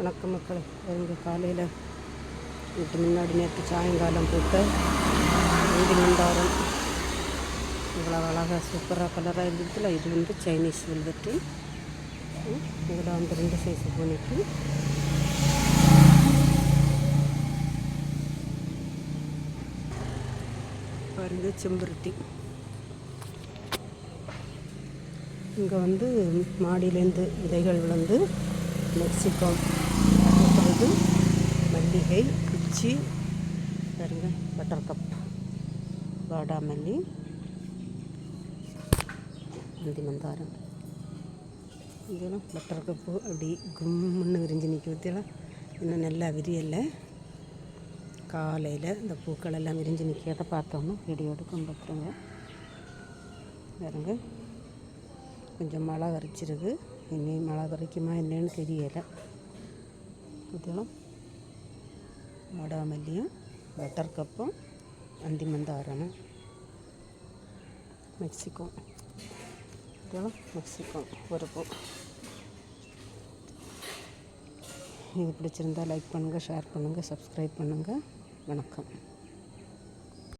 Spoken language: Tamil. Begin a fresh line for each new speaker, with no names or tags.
வணக்கம் மக்கள். இங்கே காலையில் வீட்டு முன்னாடி நேற்று சாயங்காலம் போட்டு வீடு மண்டாரம் இவ்வளோ அழகாக சூப்பராக கலராக இருந்ததில். இது வந்து சைனீஸ் வெல்வெட்டு இதில் வந்து ரெண்டு சைஸ் போனிக்கு பாருங்க செம்பருத்தி. இங்கே வந்து மாடியிலேருந்து விதைகள் விழுந்து மெக்சிகோ அப்புறது மல்லிகை குச்சி பாருங்க பட்டர் கப் வாடாமல்லி அந்தி மந்தாரம் இதெல்லாம் பட்டர் கப்பு அப்படி கும்முன்னு விரிஞ்சு நிற்க பற்றியெல்லாம் இன்னும் நல்லா விரியலை காலையில் இந்த பூக்கள் எல்லாம் விரிஞ்சு நிற்கிறத பார்த்தோம்னா வீடியோ எடுக்கும் பார்த்துருங்க பாருங்கள் கொஞ்சம் மழை வரைச்சிருக்கு இனி மழை வரைக்குமா என்னன்னு தெரியலை. இதெல்லாம் வாடாமல்லியும் பட்டர் கப்பும் அந்தி மந்தாரமும் மெக்சிகோ இதெல்லாம் மெக்சிகோ பருப்பு. இது பிடிச்சிருந்தா லைக் பண்ணுங்கள் ஷேர் பண்ணுங்கள் சப்ஸ்கிரைப் பண்ணுங்கள் வணக்கம்.